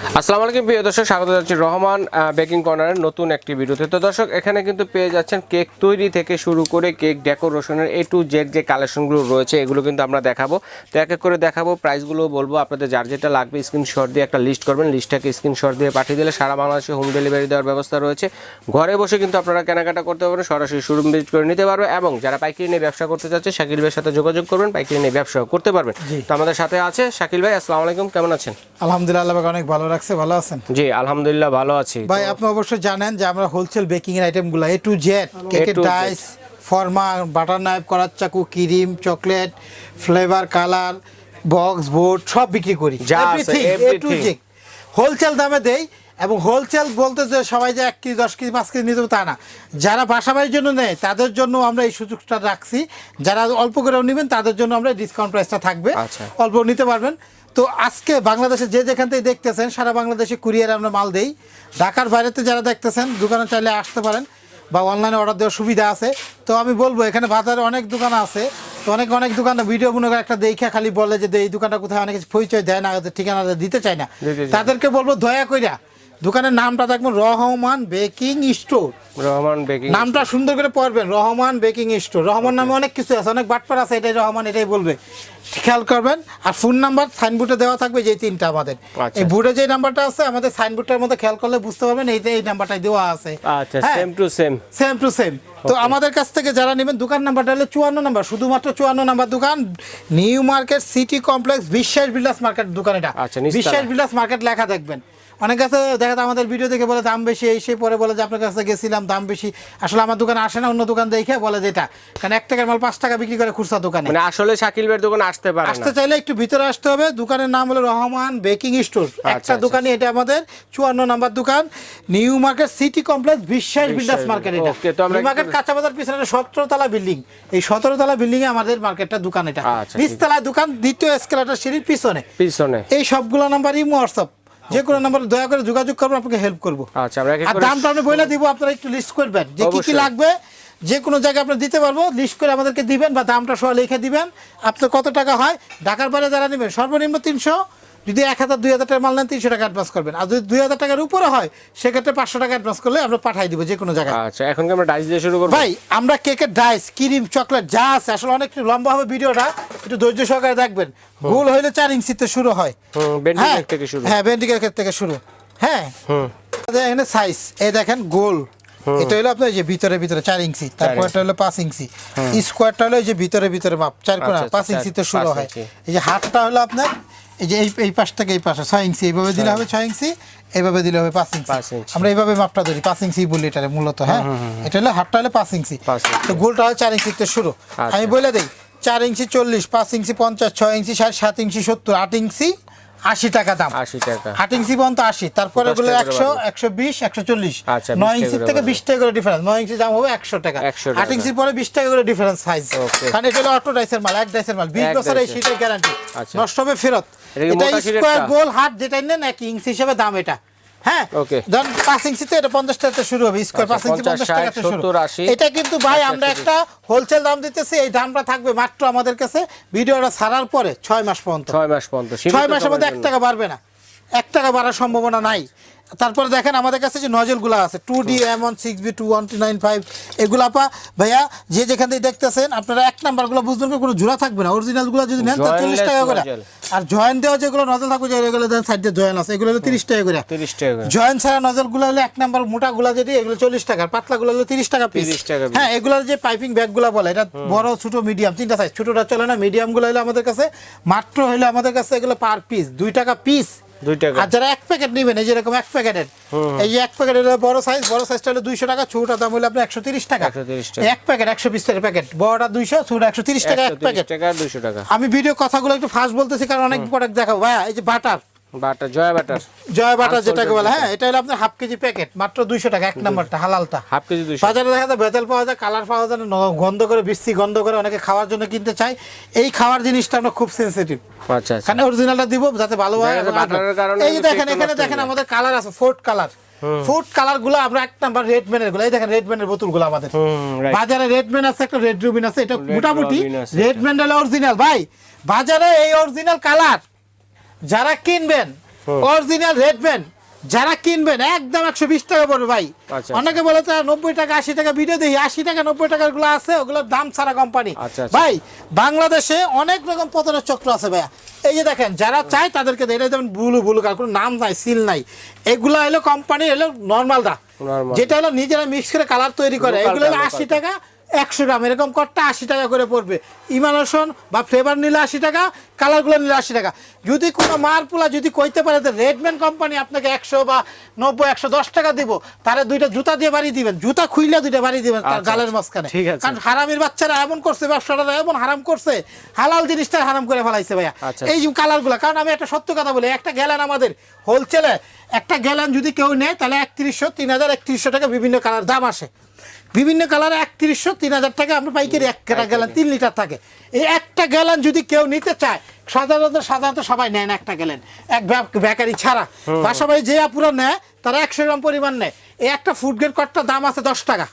আসসালামু আলাইকুম প্রিয় দর্শক স্বাগত জানাচ্ছি রহমান বেকিং কর্নারের নতুন একটি ভিডিওতে। তো দর্শক এখানে কিন্তু পেয়ে যাচ্ছেন কেক তৈরি থেকে শুরু করে কেক ডেকোরেশনের এ টু জেড যে কালেকশনগুলো রয়েছে এগুলো কিন্তু আমরা দেখাবো। তো এক এক করে দেখাবো প্রাইসগুলো বলব আপনাদের যার যেটা লাগবে স্ক্রিনশট দিয়ে একটা লিস্ট করবেন লিস্টটাকে স্ক্রিনশট দিয়ে পাঠিয়ে দিলে সারা বাংলাদেশে হোম ডেলিভারি দেওয়ার ব্যবস্থা রয়েছে। ঘরে বসে কিন্তু আপনারা কেনাকাটা করতে পারবেন সরাসরি শোরুম ভিজিট করে নিতে পারবেন এবং যারা পাইকারি নিয়ে ব্যবসা করতে চাচ্ছে শাকিল ভাইয়ের সাথে যোগাযোগ করবেন পাইকারি নিয়ে ব্যবসা করতে পারবেন। তো আমাদের সাথে আছে শাকিল ভাই আসসালামু আলাইকুম কেমন আছেন? আলহামদুলিল্লাহ অনেক ভালো রাখছে ভালো আছেন? জি আলহামদুলিল্লাহ ভালো আছি। ভাই আপনি অবশ্যই জানেন যে আমরা হোলসেল বেকিং এর আইটেমগুলো এ টু জেড কেকের ডাইস ফর্মা বাটার নাইফ করার চাকু cream chocolate flavour colour box board সব বিক্রি করি। এ টু জেড হোলসেল দামে দেই এবং হোলসেল বলতে যে সবাই যে এক কেজি দশ কেজি পাঁচ কেজি নিতে তা না। যারা বাসা বাড়ির জন্য নেয় তাদের জন্য আমরা এই সুযোগটা রাখছি। যারা অল্প করেও নেবেন তাদের জন্য আমরা ডিসকাউন্ট প্রাইসটা থাকবে। আচ্ছা। অল্প নিতে পারবেন। তো আজকে বাংলাদেশে যে যেখান থেকে দেখতেছেন সারা বাংলাদেশে কুরিয়ারে আমরা মাল দেই। ঢাকার বাইরেতে যারা দেখতেছেন দোকানে চাইলে আসতে পারেন বা অনলাইনে অর্ডার দেওয়ার সুবিধা আছে। তো আমি বলব এখানে বাজারে অনেক দোকান আছে। তো অনেক অনেক দোকানে ভিডিও মনে করে একটা দেখে খালি বলে যে এই দোকানটা কোথায়? অনেক কিছু পরিচয় দেয় না ঠিকানা দিতে চায় না। দিতে চায় না। তাদেরকে বলব দয়া কইরা দোকানের নামটা দেখবেন Rahman baking store. Rahman baking নামটা সুন্দর করে পড়বেন রহমান বেকিং স্টোর। রহমান নামে অনেক কিছু আছে অনেক বাটপার আছে এটাই রহমান এটাই বলবে। খেয়াল করবেন আর ফোন নাম্বার সাইনবোর্ডে দেওয়া থাকবে যে তিনটা আমাদের। আচ্ছা। এই বোর্ডে যে নাম্বারটা আছে আমাদের সাইনবোর্ডটার মধ্যে খেয়াল করলে বুঝতে পারবেন এই যে এই নাম্বারটাই দেওয়া আছে। আচ্ছা same to same same to same তো আমাদের কাছ থেকে যারা নেবেন দোকান নাম্বারটা হলো চুয়ান্ন নাম্বার শুধুমাত্র চুয়ান্ন নাম্বার দোকান নিউ মার্কেট সিটি কমপ্লেক্স বিশ্বাস বিলাস মার্কেট দোকান এটা। আচ্ছা, বিশ্বাস বিলাস মার্কেট লেখা দেখবেন। অনেক কাছে দেখা যায় আমাদের ভিডিও দেখে বলে দাম বেশি এই সে পরে বলে যে আপনার কাছে গেছিলাম দাম বেশি। আসলে আমার দোকানে আসে না অন্য দোকান দেখে বলে যে এটা কারণ এক টাকার মাল পাঁচ টাকা বিক্রি করে খুচরা দোকানে। মানে আসলে শাকিল ভাইয়ের দোকানে আসতে পারে আসতে চাইলে একটু ভিতরে আসতে হবে। দোকানের নাম হলো রহমান বেকিং স্টোর। একটা আচ্ছা। দোকানে এটা আমাদের চুয়ান্ন নাম্বার দোকান। New market city complex Biswas builders market এটা। Okay, তো আমরা নিউ মার্কেট কাঁচা বাজার পিছনে সতেরো তলা বিল্ডিং। এই সতেরো তলা বিল্ডিং এ আমাদের মার্কেটটা দোকান এটা। আচ্ছা, নিচতলায় দোকান দ্বিতীয় এসকেলেটার সিঁড়ির পিছনে। পিছনে। এই সবগুলো নাম্বার ইমো হোয়াটসঅ্যাপ যে কোনো নাম্বার দয়া করে যোগাযোগ করব আপনাকে হেল্প করব। আচ্ছা আর দামটা আমি বলে দিব আপনারা একটু লিস্ট করবেন। যে কি কি লাগবে যে কোনো জায়গায় আপনি দিতে পারব লিস্ট করে আমাদেরকে দিবেন বা দামটা সহ লিখে দিবেন। আপনার কত টাকা হয় ঢাকার বাইরে যারা নেবেন সর্বনিম্ন তিনশো। যদি এক হাজার দুই হাজার টাকা মাল নেন তিনশো টাকা অ্যাডভান্স করবেন। আর যদি দুই হাজার টাকার উপরে হয় সেক্ষেত্রে পাঁচশো টাকা অ্যাডভান্স করলে আমরা পাঠাই দিব যে কোনো জায়গায়। আচ্ছা এখন আমরা ডাইস দিয়ে শুরু করব? ভাই আমরা কেকের ডাইস ক্রিম চকলেট যা আছে আসলে অনেক লম্বা হবে ভিডিওটা একটু ধৈর্য সহকারে দেখবেন। গোল হইলে চার ইঞ্চিতে শুরু হয়। হ্যাঁ থেকে শুরু। হ্যাঁ থেকে শুরু। হ্যাঁ। এখানে সাইজ এই দেখেন গোল। এটা হলো আপনার যে ভিতরে ভিতরে চার ইঞ্চি তারপর এটা হলো পাঁচ ইঞ্চি। স্কোয়ারটা হলো যে ভিতরে ভিতরে মাপ চার কোনা আচ্ছা, পাঁচ চার- ইঞ্চিতে শুরু হয়। এই যে হাতটা হলো আপনার এই যে এই পাশ থেকে এই পাশে ছয় ইঞ্চি এইভাবে দিলে হবে ছয় ইঞ্চি এইভাবে দিলে হবে পাঁচ ইঞ্চি। আমরা এইভাবে মাপটা ধরি পাঁচ ইঞ্চি বলি এটা মূলত হ্যাঁ? এটা হলো হাতটা হলো পাঁচ ইঞ্চি। তো গোলটা হয় চার ইঞ্চিতে শুরু। আচ্ছা। আমি বলে দিই চার ইঞ্চি চল্লিশ পাঁচ ইঞ্চি পঞ্চাশ ছয় ইঞ্চি ষাট সাত ইঞ্চি সত্তর আট ইঞ্চি আশি টাকা দাম। আশি টাকা। আট ইঞ্চি পর্যন্ত আশি তারপরে করে একশো একশো বিশ একশো চল্লিশ। আচ্ছা, নয় 20 ইঞ্চি থেকে বিশ টাকা করে ডিফারেন্স নয় ইঞ্চি দাম হবে একশো টাকা। 100 আট ইঞ্চির পরে বিশ টাকা করে ডিফারেন্স সাইজ. কারণ এটা হলো অটো ডাইসের মাল এক ডাইসের মাল বিশ বছর এই শীতের গ্যারান্টি আচ্ছা। নষ্ট হবে ফেরত। এটা? স্কোয়ার গোল হাত যেটা নেন এক ইঞ্চি হিসেবে দাম এটা। হ্যাঁ. ধরুন পাঁচ ইঞ্চিতে এটা পঞ্চাশ টাকাতে শুরু হবে স্কোয়ার আচ্ছা, পাঁচ ইঞ্চি পঞ্চাশ টাকাতে শুরু। এটা কিন্তু ভাই আমরা একটা হোলসেল দাম দিতেছি এই দামটা থাকবে মাত্র আমাদের কাছে ভিডিওটা ছাড়ার পরে ছয় মাস পর্যন্ত। ছয় মাস পর্যন্ত ছয় মাসের মধ্যে এক টাকা বাড়বে না। এক টাকা বাড়ার সম্ভাবনা নাই। তারপরে দেখেন আমাদের কাছে যে নজলগুলো আছে two D M one six B two one two nine five এগুলো আপা ভাইয়া যে যেখান থেকে দেখতেছেন আপনারা এক নাম্বারগুলো বুঝবেন কোনো জোড়া থাকবে না। অরিজিনালগুলো যদি নেন তো চল্লিশ টাকা করে। আর জয়েন দেওয়া যেগুলো নজল থাকবে যে এগুলো দেন সাইডে জয়েন আছে এগুলো হলো তিরিশ টাকা করে। তিরিশ টাকা জয়েন ছাড়া নজলগুলো হলো এক নাম্বার মোটাগুলো যেটি এগুলো চল্লিশ টাকা আর পাতলাগুলো হলো তিরিশ টাকা পিস 30 টাকা হ্যাঁ এগুলোর যে পাইপিং ব্যাগগুলো বলে এটা বড় ছোট মিডিয়াম তিনটা সাইজ ছোটটা চলে না মিডিয়ামগুলো হলো আমাদের কাছে মাত্র হলো আমাদের কাছে এগুলো পার পিস দুই টাকা পিস আর যারা এক প্যাকেট নেবেন এই যেরকম এক প্যাকেটের এই যে এক প্যাকেটের বড় সাইজ বড় সাইজটা হলো দুইশো টাকা ছোটটা দাম হলো আপনার একশো তিরিশ টাকা। 130 টাকা। এই এক প্যাকেট একশো পিসের প্যাকেট বড়টা দুইশো ছোট একশো তিরিশ টাকা এক প্যাকেট। টাকা দুশো টাকা। আমি ভিডিও কথাগুলো একটু ফাস্ট বলতেছি কারণ অনেক প্রোডাক্ট দেখাবো। ভাইয়া এই যে butter butter Joya butter. Joy butter যেটাকে বলে হ্যাঁ এটা হলো আপনার হাফ কেজি প্যাকেট মাত্র দুইশো টাকা এক নাম্বারটা হালালটা। হাফ কেজি দুশো বাজারে দেখা যায় ভেজাল পাওয়া যায় কালার পাওয়া যায় গন্ধ করে বৃষ্টি গন্ধ করে অনেকে খাওয়ার জন্য কিনতে চায়। এই খাওয়ার জিনিসটা আমরা খুব সেন্সিটিভ আচ্ছা আচ্ছা। অরিজিনালটা দিব যাতে ভালো হয় এই দেখেন এখানে দেখেন আমাদের কালার আছে ফোর্ট কালার ফুড কালারগুলো আমরা এক নাম্বার রেড ম্যানেরগুলো। এই দেখেন রেড ম্যানের বোতলগুলো আমাদের। বাজারে রেড ম্যান আছে একটা রেড রুবিন আছে এটা মোটামুটি রেড ম্যান অরিজিনাল ভাই বাজারে এই অরিজিনাল কালার যারা কিনবেন অরিজিনাল রেডম্যান যারা কিনবেন একদম একশো বিশ টাকা পড়বে ভাই আচ্ছা। অনেকে বলে তো নব্বই টাকা আশি টাকা ভিডিও দেখি আশি টাকা নব্বই টাকারগুলো আছে ওগুলোর দাম ছাড়া কোম্পানি আচ্ছা, আচ্ছা। ভাই বাংলাদেশে অনেক রকম পতনের চক্র আছে ভাইয়া এই যে দেখেন যারা চায় তাদেরকে। এটা যেমন বুলু বুলু কার কোনো নাম নাই সিল নাই এগুলো হলো কোম্পানি হলো নর্মালটা। যেটা হলো নিজেরা মিক্স করে কালার তৈরি করে এগুলো হলো আশি টাকা একশো গ্রাম এরকম কটটা আশি টাকা করে পড়বে ইমালশন বা ফ্লেভার নিলে আশি টাকা কালারগুলো নিলে আশি টাকা যদি কোনো মারপুলা যদি কইতে পারে যে রেডম্যান কোম্পানি আপনাকে একশো বা নব্বই একশো দশ টাকা দিব তারা দুইটা জুতা দিয়ে বাড়ি দিবেন জুতা খুইলে দুইটা বাড়ি দিবেন তার আচ্ছা, গালের আচ্ছা। মাঝখানে ঠিক আছে। কারণ হারামির বাচ্চারা এমন করছে ব্যবসাটা এমন হারাম করছে হালাল জিনিসটা হারাম করে ফেলাইছে ভাইয়া আচ্ছা। এই যে কালারগুলো কারণ আমি একটা সত্য কথা বলি একটা গ্যালান আমাদের হোলসেলে একটা গ্যালান যদি কেউ নেয় তাহলে একত্রিশশো তিন হাজার একত্রিশশো টাকা বিভিন্ন কালার দাম আসে বিভিন্ন কালারে একত্রিশশো তিন হাজার টাকা আপনি পাইকারি একটা গ্যালান তিন লিটার থাকে। এই একটা গ্যালান যদি কেউ নিতে চায় সাধারণত সাধারণত সবাই নেয় না একটা গ্যালেন এক ব্যাকারি বেকারি ছাড়া। পাশাপাশি যে আপুরা নেয় তারা একশো গ্রাম পরিমাণ নেয়। এই একটা ফুড গ্রেড কটটার দাম আছে দশ টাকা।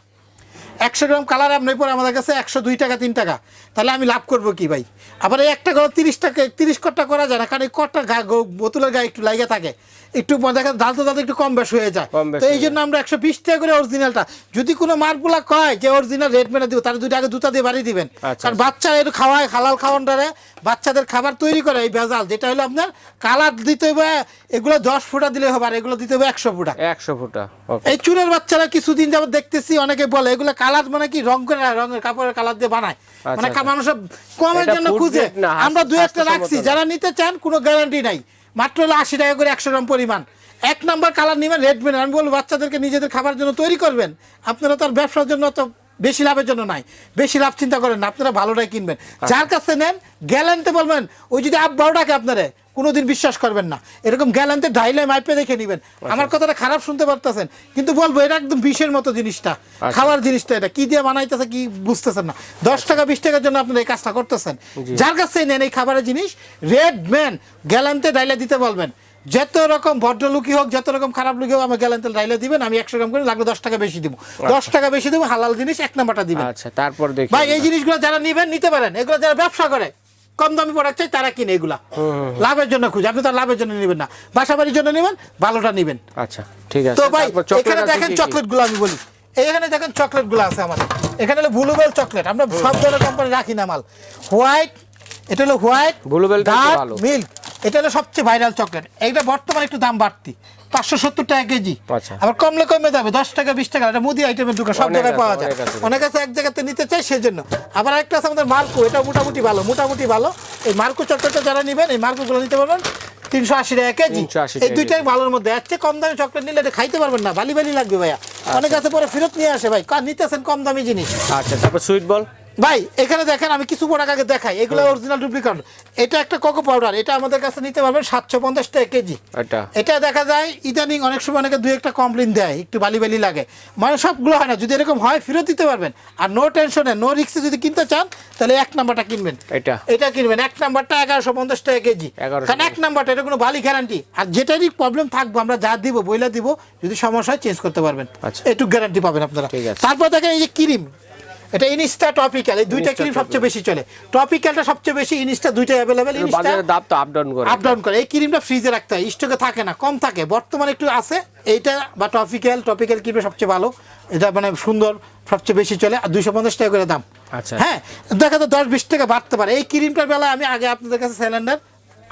একশো গ্রাম কালার আপনি পরে আমাদের কাছে একশো দুই টাকা তিন টাকা। তাহলে আমি লাভ করব কি ভাই? আবার এই একটা ঘর তিরিশ টাকা তিরিশ কটটা করা যায় না কারণ এই কটটা গা বোতলের গায়ে একটু লাগিয়ে থাকে। একটু দেখা দালতে দালতে একটু কম বেশ হয়ে যায়। তো এই জন্য আমরা একশো বিশ টাকা করে অরিজিনালটা যদি কোনো মার্কগুলা কয় যে অরিজিনাল রেট মেনে দিব তাহলে দুটো আগে দুটা দিয়ে বাড়িয়ে দিবেন। আচ্ছা, কারণ বাচ্চা একটু খাওয়ায় হালাল খাওয়ানটারে বাচ্চাদের খাবার তৈরি করে এই ভেজাল যেটা হলো আপনার কালার দিতে হবে এগুলো দশ ফুটা দিলে হবে আর এগুলো দিতে হবে একশো ফুটা। একশো ফুটা এই চুলের বাচ্চারা কিছুদিন যাবত দেখতেছি অনেকে বলে এগুলো কালার মানে কি রং করে রঙের কাপড়ের কালার দিয়ে বানায়। মানে আচ্ছা। মানুষ কমের জন্য খুঁজে। আমরা দু একটা রাখছি যারা নিতে চান কোনো গ্যারান্টি নাই। মাত্র হলো আশি টাকা করে একশো গ্রাম পরিমাণ। এক নাম্বার কালার নেবেন রেড আমি বলব বাচ্চাদেরকে নিজেদের খাবার জন্য তৈরি করবেন। আপনারা তার ব্যবসার জন্য তো বেশি লাভের জন্য নাই। বেশি লাভ চিন্তা করেন না আপনারা ভালোটাই কিনবেন। যার কাছে নেন গ্যালান্তে বলবেন ওই যদি আপ বারোটাকে আপনারা কোনোদিন বিশ্বাস করবেন না। এরকম গ্যালান্তে ডাইলে মাইপে দেখে নেবেন। আমার কথাটা খারাপ শুনতে পারতেছেন কিন্তু বলব এটা একদম বিষের মতো জিনিসটা। খাওয়ার জিনিসটা এটা। কি দিয়ে বানাইতেছে কি বুঝতেছেন না। দশ টাকা বিশ টাকার জন্য আপনারা এই কাজটা করতেছেন। যার কাছে নেন এই খাবারের জিনিস রেড ম্যান গ্যালান্তে ডাইলে দিতে বলবেন। যত রকম ভদ্রলুকি হোক যত রকম খারাপ লুকি হোক আমার গ্যালান্তে ডাইলে দিবেন আমি একশো গ্রাম করে লাগলে দশ টাকা বেশি দিব। দশ টাকা বেশি দেবো হালাল জিনিস এক নাম্বারটা দিবেন। আচ্ছা তারপর দেখি। ভাই এই জিনিসগুলো যারা নিবেন নিতে পারেন। এগুলো যারা ব্যবসা করে কম দামি প্রোডাক্ট চাই তারা কিনে এগুলা। লাভের জন্য খুঁজে। আপনি তো লাভের জন্য নেবেন না। বাসা বাড়ির জন্য নেবেন ভালোটা নেবেন। আচ্ছা ঠিক আছে। তো ভাই এখানে দেখেন? চকলেটগুলো আমি বলি। এখানে দেখেন চকলেটগুলো আছে আমাদের। এখানে হলো ব্লুবেল চকলেট। আমরা সব ধরনের কোম্পানি রাখি না মাল। হোয়াইট এটা হলো হোয়াইট ব্লুবেল ডার্ক মিল্ক এটা হলো সবচেয়ে ভাইরাল চকলেট এইটা বর্তমানে একটু দাম বাড়তি। পাঁচশো সত্তর টাকা কেজি। আচ্ছা। আবার কমলে কমে যাবে দশ টাকা বিশ টাকা। এটা মুদি আইটেমের দোকান সব জায়গায় পাওয়া যায়। অনেক আছে। এক জায়গাতে নিতে চাই সেজন্য। আবার একটা আছে আমাদের মার্কো এটা মোটামুটি ভালো মোটামুটি ভালো। এই মার্কো চকলেটটা যারা নেবেন এই মার্কোগুলো নিতে পারবেন তিনশো আশি টাকা কেজি। এই দুইটাই ভালোর মধ্যে। এর চেয়ে কম দামি চকলেট নিলে এটা খাইতে পারবেন না বালি বালি লাগবে ভাইয়া। অনেক আছে পরে ফেরত নিয়ে আসে ভাই। কার নিতেছেন কম দামি জিনিস। আচ্ছা তারপর সুইট বল? ভাই এখানে দেখেন আমি কিছু প্রোডাক্ট আগে দেখাই। এগুলো অরিজিনাল ডুপ্লিকেট এটা একটা কোকো পাউডার এটা আমাদের কাছে নিতে পারবেন সাতশো পঞ্চাশ টাকা কেজি। এটা এটা দেখা যায় ইদানিং অনেক সময় অনেকে দুই একটা কমপ্লেন দেয় একটু বালি বালি লাগে। মানে সবগুলো হয় না যদি এরকম হয় ফেরত দিতে পারবেন। আর নো টেনশনে নো রিক্সে যদি কিনতে চান তাহলে এক নাম্বারটা কিনবেন। এটা। এটা কিনবেন এক নাম্বারটা এগারোশো পঞ্চাশ টাকা কেজি। 1150 কারণ এক নাম্বারটা এটা কোনো বালি গ্যারান্টি আর যেটারই প্রবলেম থাকব আমরা যা দিব বইলা দিব যদি সমস্যা হয় চেঞ্জ করতে পারবেন। আচ্ছা। এটুকু গ্যারান্টি পাবেন আপনারা। তারপর দেখেন এই যে ক্রিম এটা ইনস্টা টপিক্যাল এই দুইটা ক্রিম সবচেয়ে বেশি চলে। টপিক্যালটা সবচেয়ে বেশি ইনস্টা দুইটা অ্যাভেলেবেল ইনস্টা বাজারে দাম তো আপ ডাউন করে। আপ ডাউন করে। এই ক্রিমটা ফ্রিজে রাখতে হয় স্টকে থাকে না কম থাকে। বর্তমানে একটু আছে এইটা বা টপিক্যাল টপিক্যাল ক্রিমটা সবচেয়ে ভালো। এটা মানে সুন্দর সবচেয়ে বেশি চলে আর দুইশো পঞ্চাশ টাকা করে দাম। আচ্ছা। হ্যাঁ দেখা তো দশ বিশ টাকা বাড়তে পারে। এই ক্রিমটার বেলায় আমি আগে আপনাদের কাছে সিলিন্ডার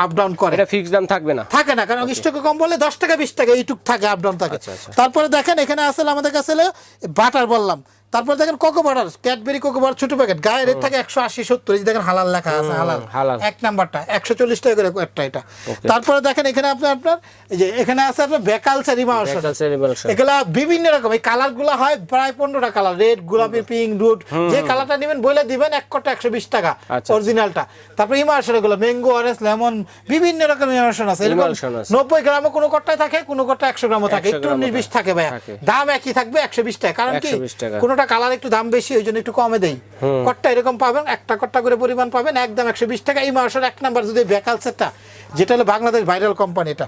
আপ ডাউন করে। এটা ফিক্স দাম থাকবে না। থাকে না কারণ স্টকে কম বলে দশ টাকা বিশ টাকা এইটুক থাকে আপ ডাউন থাকে। আচ্ছা, আচ্ছা। তারপরে দেখেন এখানে আসলে আমাদের কাছে বাটার বললাম। তারপরে দেখেন cocoa butter Cadbury cocoa butter ছোট প্যাকেট গায়ে রেট থাকে একশো আশি সত্তর দেখেন হালাল লেখা আছে হালাল। হালাল। এক নাম্বারটা একশো চল্লিশ টাকা করে একটা এটা। তারপরে দেখেন এখানে আপনার আপনার এই যে এখানে আছে আপনার বেকালসারি মাংস। Beckles এগুলা বিভিন্ন রকম এই কালারগুলা হয় প্রায় পনেরোটা কালার রেড গোলাপি পিঙ্ক রুট যে কালারটা নেবেন বলে দিবেন এক কটা একশো বিশ টাকা আচ্ছা। অরিজিনালটা তারপরে ইমার্শনগুলো ম্যাঙ্গো অরেঞ্জ লেমন বিভিন্ন রকম ইমার্শন আছে। এরকম। নব্বই গ্রামও কোনো কট্টায় থাকে কোনো কট্টা একশো গ্রামও থাকে। 100 একটু উনিশ বিশ থাকে। ভাইয়া। দাম একই থাকবে একশো বিশ টাকা। কারণ কি? 120 টাকা। কোনোটা কালার একটু দাম বেশি ওই জন্য একটু কমে দেই। কট্টা এরকম পাবেন একটা কট্টা করে পরিমাণ পাবেন একদম একশো বিশ টাকা। ইমার্শন এক নাম্বার যদি বেকাল সেটটা যেটা হলো বাংলাদেশ ভাইরাল কোম্পানি এটা।